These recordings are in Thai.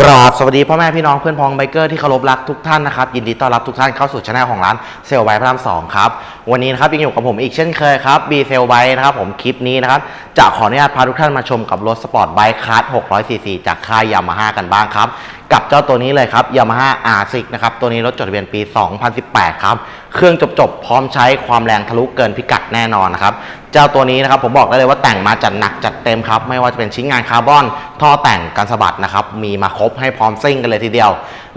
กราบสวัสดีพ่อแม่พี่น้องเพื่อนพ้องไบเกอร์ที่เคารพรักทุกท่านนะครับยินดีต้อนรับทุกท่านเข้าสู่ช anel ของร้านเซลไบพระรามสองครับวันนี้นะครับยังอยู่กับผมอีกเช่นเคยครับบีเซลไบนะครับผมคลิปนี้นะครับจะขออนุญาตพาทุกท่านมาชมกับรถสปอร์ตไบค์คัส600ซีซีจากค่ายยามาฮ่ากันบ้างครับกับเจ้าตัวนี้เลยครับ Yamaha R6 นะครับตัวนี้รถจดทะเบียนปี 2018 ครับเครื่องจบๆพร้อมใช้ความแรงทะลุเกินพิกัดแน่นอนนะครับ เจ้าตัวนี้นะครับผมบอกได้เลยว่าแต่งมาจัดหนักจัดเต็มครับ ไม่ว่าจะเป็นชิ้นงานคาร์บอนท่อแต่งกันสะบัดนะครับมีมาครบให้พร้อมซิ่งกันเลยทีเดียว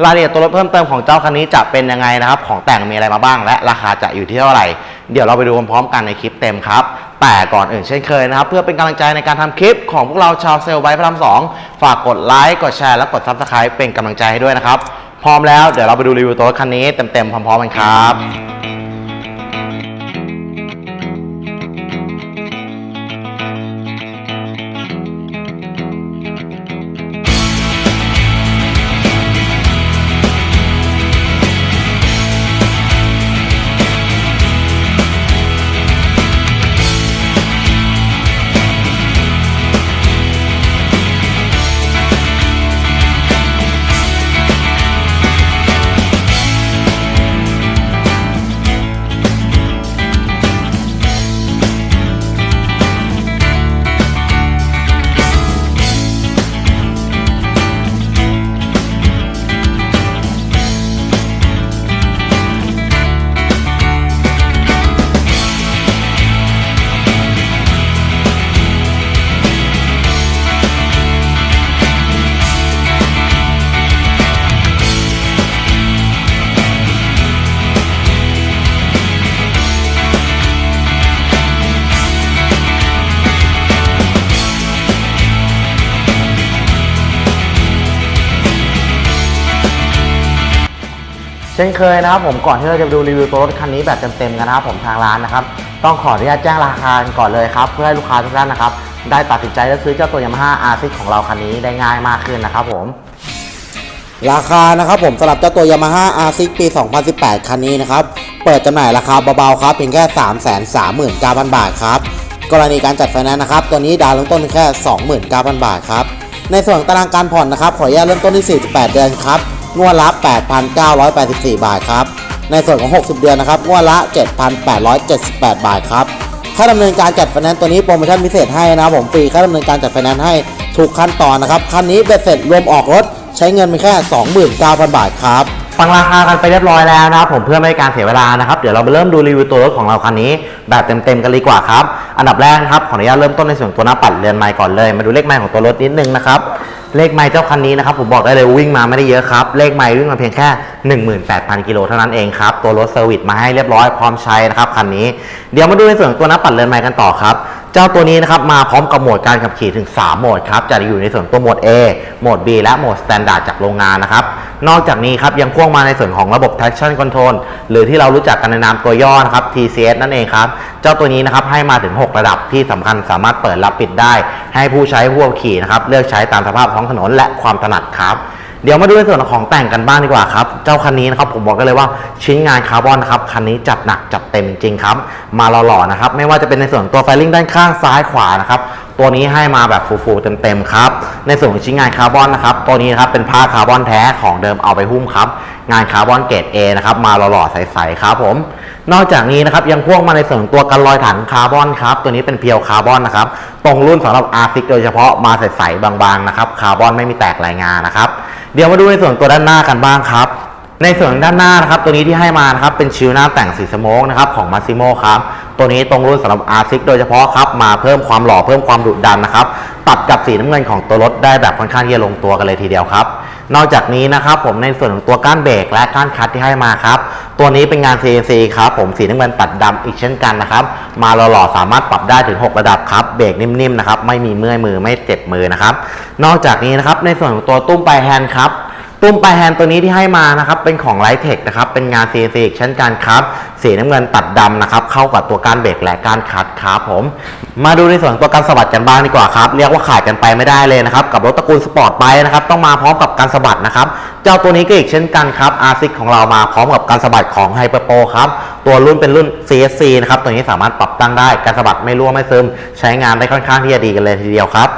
รายละเอียดตัวรถเพิ่มเติมของเจ้าคันนี้จะเป็นยังไงนะครับ ของแต่งมีอะไรมาบ้าง และราคาจะอยู่ที่เท่าไหร่ เดี๋ยวเราไปดูพร้อมๆกันในคลิปเต็มครับแต่ก่อนอื่นเช่นเคยนะครับ เพื่อเป็นกำลังใจในการทำคลิปของพวกเราชาวเซลล์ไบพระรามสองฝากกดไลค์กดแชร์และกดซับสไครป์เป็นกำลังใจให้ด้วยนะครับ พร้อมแล้วเดี๋ยวเราไปดูรีวิวตัวรถคันนี้เต็มๆพร้อมๆกันครับ เช่นเคยนะครับผมก่อนที่เราจะดูรีวิวตัวรถคันนี้แบบเต็มๆกันนะครับผมทางร้านนะครับต้องขออนุญาตแจ้งราคากันก่อนเลยครับเพื่อให้ลูกค้าทุกท่านนะครับได้ตัดสินใจและซื้อเจ้าตัว Yamaha R6 ของเราคันนี้ได้ง่ายมากขึ้นนะครับผมราคานะครับผมสำหรับเจ้าตัว Yamaha R6 ปี 2018 คันนี้นะครับเปิดจำหน่ายราคาเบาๆครับเพียงแค่ 339,000 บาทครับกรณีการจัดไฟแนนซ์นะครับตัวนี้ดาวน์เริ่มต้นแค่ 29,000 บาทครับในส่วนตารางการผ่อนนะครับขออนุญาตเริ่มต้นที่ 48 เดือนครับ งวดละ 8,984 บาทครับ ในส่วนของ 60 เดือนนะครับ งวดละ 7,878 บาทครับ ค่าดำเนินการจัดไฟแนนซ์ตัวนี้โปรโมชั่นพิเศษให้นะครับผมฟรีค่าดำเนินการจัดไฟแนนซ์ให้ทุกขั้นตอนนะครับ คันนี้เบ็ดเสร็จรวมออกรถใช้เงินเพียงแค่ 29,000 บาทครับฟังราคากันไปเรียบร้อยแล้วนะครับผมเพื่อไม่ให้การเสียเวลานะครับเดี๋ยวเราไปเริ่มดูรีวิวตัวรถของเราคันนี้ แบบเต็มๆกันเลยดีกว่าครับ อันดับแรกนะครับขออนุญาตเริ่มต้นในส่วนตัวหน้าปัดเรือนไม้ก่อนเลย มาดูเลขไม้ของตัวรถนิดนึงนะครับ เลขไม้เจ้าคันนี้นะครับผมบอกได้เลยวิ่งมาไม่ได้เยอะครับ เลขไม้วิ่งมาเพียงแค่ 18,000 กิโลเท่านั้นเองครับ ตัวรถเซอร์วิสมาให้เรียบร้อยพร้อมใช้นะครับคันนี้ เดี๋ยวมาดูในส่วนตัวน้ำปัดเรือนไม้กันต่อครับ เจ้าตัวนี้นะครับมาพร้อมกับโหมดการขับขี่ถึง 3 โหมดครับจะอยู่ในส่วนตัวโหมด A โหมด B และโหมด Standard จากโรงงานนะครับนอกจากนี้ครับยังพ่วงมาในส่วนของระบบ traction control หรือที่เรารู้จักกันในนามตัวย่อนะครับ TCS นั่นเองครับ เจ้าตัวนี้นะครับให้มาถึง 6 ระดับที่สำคัญสามารถเปิดรับปิดได้ ให้ผู้ใช้ผู้ขับขี่นะครับเลือกใช้ตามสภาพท้องถนนและความถนัดครับ เดี๋ยวมาดูในส่วนของแต่งกันบ้างดีกว่าครับ เจ้าคันนี้นะครับผมบอกกันเลยว่าชิ้นงานคาร์บอนนะครับคันนี้จัดหนักจัดเต็มจริงครับ มาหล่อๆนะครับ ไม่ว่าจะเป็นในส่วนตัวไฟลิ่งด้านข้างซ้ายขวานะครับตัวนี้ให้มาแบบฟูๆเต็มๆครับ ในส่วนของชิ้นงานคาร์บอนนะครับตัวนี้นะครับเป็นผ้าคาร์บอนแท้ของเดิมเอาไปหุ้มครับงานคาร์บอนเกรด A นะครับมาหล่อๆใสๆครับผม นอกจากนี้นะครับยังพ่วงมาในส่วนตัวกันรอยถังคาร์บอนครับตัวนี้เป็นเพียวคาร์บอนนะครับตรงรุ่นสำหรับ r 6โดยเฉพาะมาใสๆบางๆนะครับคาร์บอนไม่มีแตกรายงานนะครับ เดี๋ยวมาดูในส่วนตัวด้านหน้ากันบ้างครับในส่วนด้านหน้านะครับตัวนี้ที่ให้มานะครับเป็นชิลหน้าแต่งสีสโมกนะครับของมาซิโมครับ ตัวนี้ตรงรุ่นสำหรับ R6 โดยเฉพาะครับ มาเพิ่มความหล่อเพิ่มความดุดันนะครับ ตัดกับสีน้ำเงินของตัวรถได้แบบค่อนข้างที่จะลงตัวกันเลยทีเดียวครับ นอกจากนี้นะครับผมในส่วนของตัวก้านเบรกและก้านคัดที่ให้มาครับ ตัวนี้เป็นงาน CNC ครับผมสีน้ำเงินตัดดำอีกเช่นกันนะครับ มาหล่อๆสามารถปรับได้ถึง 6 ระดับครับเบรกนิ่มๆนะครับไม่มีเมื่อยมือไม่เจ็บมือนะครับ นอกจากนี้นะครับในส่วนของตัวตุ้มปลายแฮนด์ครับ ตุ้มปลายแฮนด์ตัวนี้ที่ให้มานะครับเป็นของไลท์เทคนะครับเป็นงาน CNC อีกเช่นกันครับสีน้ำเงินตัดดำนะครับเข้ากับตัวการเบรกและการคัดครับผม มาดูในส่วนตัวการสะบัดกันบ้างดีกว่าครับเรียกว่าขาดกันไปไม่ได้เลยนะครับกับรถตระกูลสปอร์ตไบค์นะครับต้องมาพร้อมกับการสะบัดนะครับเจ้าตัวนี้ก็อีกเช่นกันครับ R6 ของเรามาพร้อมกับการสะบัดของ Hyper Pro ครับตัวรุ่นเป็นรุ่น CSC นะครับตัวนี้สามารถปรับตั้งได้การสะบัดไม่รั่วไม่ซึม ใช้งานได้ค่อนข้างที่จะดีกันเลยทีเดียวครับ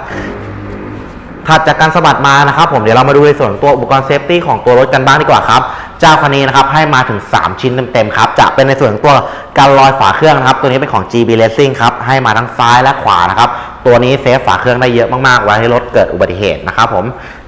ถัดจากการสะบัดมานะครับผมเดี๋ยวเรามาดูในส่วนของตัวอุปกรณ์เซฟตี้ของตัวรถกันบ้างดีกว่าครับเจ้าคันนี้นะครับให้มาถึง 3 ชิ้นเต็มๆครับจะเป็นในส่วนของตัวการลอยฝาเครื่องนะครับตัวนี้เป็นของ GB Racing ครับให้มาทั้งซ้ายและขวานะครับตัวนี้เซฟฝาเครื่องได้เยอะมากๆไว้ให้รถเกิดอุบัติเหตุนะครับผม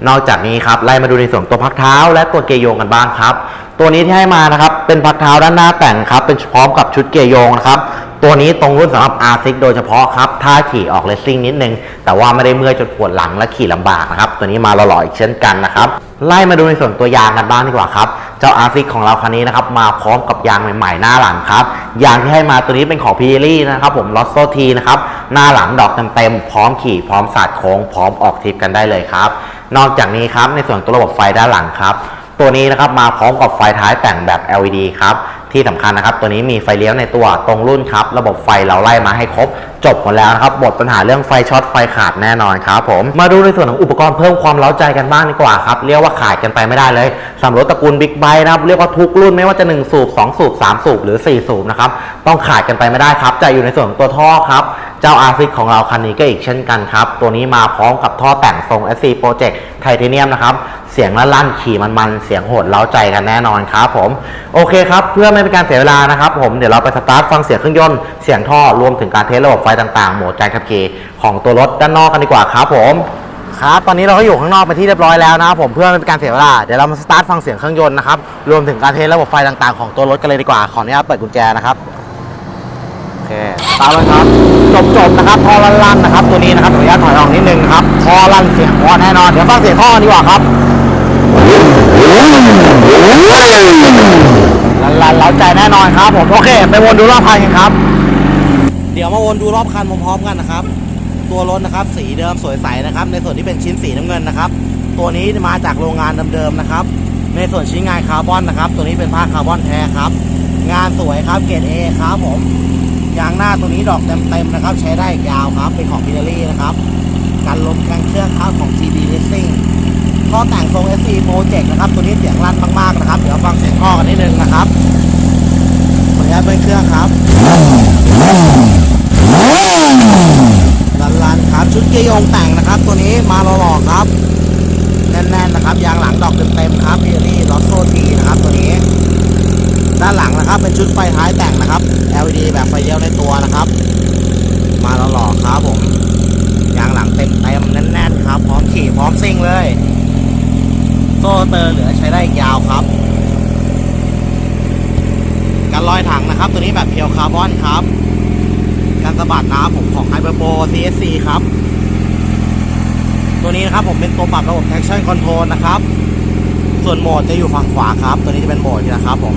นอกจากนี้ครับไล่มาดูในส่วนของตัวพักเท้า และตัวเกยร์โยงกันบ้างครับตัวนี้ที่ให้มานะครับเป็นพักเท้าด้านหน้าแต่งครับเป็นพร้อมกับชุดเกียร์โยงนะครับ ตัวนี้ตรงรุ่นสำหรับ R6 โดยเฉพาะครับ ถ้าขี่ออกเลสซิ่งนิดนึง แต่ว่าไม่ได้เมื่อยจนปวดหลังและขี่ลำบากนะครับ ตัวนี้มาหล่อๆอีกเช่นกันนะครับ ไล่มาดูในส่วนตัวยางกันบ้างดีกว่าครับ เจ้า R6 ของเราคันนี้นะครับ มาพร้อมกับยางใหม่ๆหน้าหลังครับ ยางที่ให้มาตัวนี้เป็นของ p ีรี่นะครับผมลอสโซทีนะครับ หน้าหลังดอกเต็มๆ พร้อมขี่ พร้อมสาดโค้ง พร้อมออกทริปกันได้เลยครับ นอกจากนี้ครับ ในส่วนตัวระบบไฟด้านหลังครับ ตัวนี้นะครับมาพร้อมกับไฟท้ายแต่งแบบ LED ครับ ที่สำคัญนะครับ ตัวนี้มีไฟเลี้ยวในตัวตรงรุ่นครับ ระบบไฟเราไล่มาให้ครบ จบหมดแล้วนะครับหมดปัญหาเรื่องไฟช็อตไฟขาดแน่นอนครับผมมาดูในส่วนของอุปกรณ์เพิ่มความเล้าใจกันบ้างดีกว่าครับ เรียกว่าขาดกันไปไม่ได้เลยสำหรับรถตระกูลบิ๊กไบค์นะครับ เรียกว่าทุกรุ่นไม่ว่าจะ 1 สูบ 2 สูบ 3 สูบหรือ 4 สูบนะครับต้องขาดกันไปไม่ได้ครับ จะอยู่ในส่วนของตัวท่อครับเจ้า r 6ของเราคันนี้ก็อีกเช่นกันครับตัวนี้มาพร้อมกับท่อแต่งทรง SC Project Titanium นะครับ สียงละลั่นขี่มันๆเสียงโหดเล้าใจกันแน่นอนครับผมโอเคครับเพื่อไม่เป็นการเสียเวลานะครับผมเดี๋ยวเราไปสตาร์ทฟังเสียงเครื่องยนต์เสียงท่อรวมถึงการเทสระบบไฟต่างๆโหมดการขับขี่ของตัวรถด้านนอกกันดีกว่าครับผมครับตอนนี้เราก็อยู่ข้างนอกเป็นที่เรียบร้อยแล้วนะครับผมเพื่อไม่เป็นการเสียเวลาเดี๋ยวเรามาสตาร์ทฟังเสียงเครื่องยนต์นะครับรวมถึงการเทสระบบไฟต่างๆของตัวรถกันเลยดีกว่าขออนุญาตเปิดกุญแจนะครับโอเคตามเลยครับจบๆนะครับท่อลั่นๆนะครับตัวนี้นะครับขออนุญาตถอยออกนิดนึงครับท่อลั่นเสียงพราะแน่นอนเดี๋ยวฟังเสียงท่อดีกว่าครับ ลั่นๆเล้าใจแน่นอนครับผมโอเค ไปวนดูรอบคันกันครับ เดี๋ยวมาวนดูรอบคันพร้อมๆกันนะครับ ตัวรถนะครับ สีเดิมสวยใสนะครับ ในส่วนที่เป็นชิ้นสีน้ำเงินนะครับ ตัวนี้มาจากโรงงานเดิมๆนะครับ ในส่วนชิ้นงานคาร์บอนนะครับ ตัวนี้เป็นผ้าคาร์บอนแท้ครับ งานสวยครับเกรดเอครับผมยางหน้าตัวนี้ดอกเต็มๆนะครับ ใช้ได้อีกยาวครับเป็นของพิเดลี่นะครับกันลมกันเครื่องครับของ GB Racing ท่อแต่งทรง SC Project นะครับ ตัวนี้เสียงลั่นมากๆนะครับ เดี๋ยวฟังเสียงท่อกันนิดนึงนะครับขออนุญาตเบิ้ลเครื่องครับลันๆครับ ชุดเกียร์โยงแต่งนะครับ ตัวนี้มาหล่อๆครับ แน่นๆนะครับ ยางหลังดอกเต็มๆครับพีรี่ลอสโซทีนะครับ ตัวนี้ ด้านหลังนะครับ เป็นชุดไฟท้ายแต่งนะครับ LED แบบไฟเลี้ยวในตัวนะครับ มาหล่อๆครับผมยางหลังเต็มเต็มๆแน่นๆครับ พร้อมขี่พร้อมซิ่งเลย โซ่เตอร์เหลือใช้ได้อีกยาวครับการลอยถังนะครับ ตัวนี้แบบเพียวคาร์บอนครับการสะบัดน้ำผมของ Hyperbo CSC ครับ ตัวนี้นะครับผมเป็นตัวปรับระบบ traction control นะครับ ส่วนโหมดจะอยู่ฝั่งขวาครับ ตัวนี้จะเป็นโหมดนะครับผม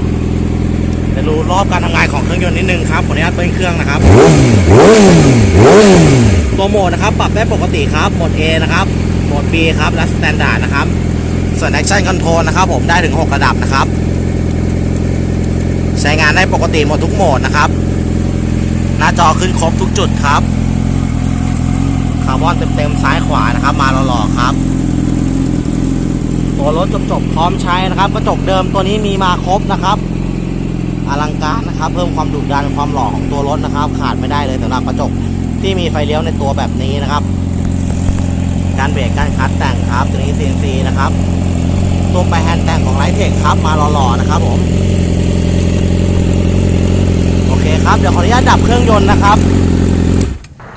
เดี๋ยวดูรอบการทำงานของเครื่องยนต์นิดนึงครับขออนุญาตเบิ้ลเครื่องนะครับ ตัวโหมดนะครับ ปรับได้ปกติครับ โหมด A นะครับ โหมด B ครับ และ Standard นะครับ ส่วน Action Control นะครับผมได้ถึง 6 ระดับนะครับ ใช้งานได้ปกติหมดทุกโหมดนะครับ หน้าจอขึ้นครบทุกจุดครับคาร์บอนเต็มๆซ้ายขวานะครับ มาหล่อๆครับตัวรถจบๆพร้อมใช้นะครับกระจกเดิมตัวนี้มีมาครบนะครับอลังการนะครับ เพิ่มความดุดันความหล่อของตัวรถนะครับ ขาดไม่ได้เลยสำหรับกระจกที่มีไฟเลี้ยวในตัวแบบนี้นะครับ การเบรกการคัดแต่งครับ ตัวนี้ CNC นะครับ ตัวไปแฮนด์แต่งของไลท์เทคครับ มาหล่อๆนะครับผม โอเคครับ เดี๋ยวขออนุญาตดับเครื่องยนต์นะครับ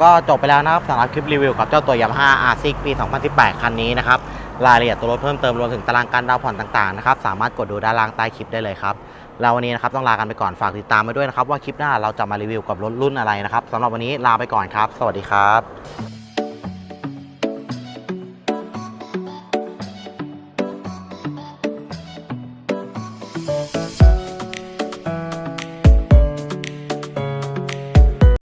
ก็จบไปแล้วนะครับสำหรับคลิปรีวิวกับเจ้าตัว Yamaha R6 ปี 2018 คันนี้นะครับ รายละเอียดตัวรถเพิ่มเติมรวมถึงตารางการดาวน์ผ่อนต่างๆนะครับ สามารถกดดูด้านล่างใต้คลิปได้เลยครับแล้ววันนี้นะครับต้องลากันไปก่อนฝากติดตามไปด้วยนะครับ ว่าคลิปหน้าเราจะมารีวิวกับรถรุ่นอะไรนะครับสำหรับวันนี้ลาไปก่อนครับ สวัสดีครับ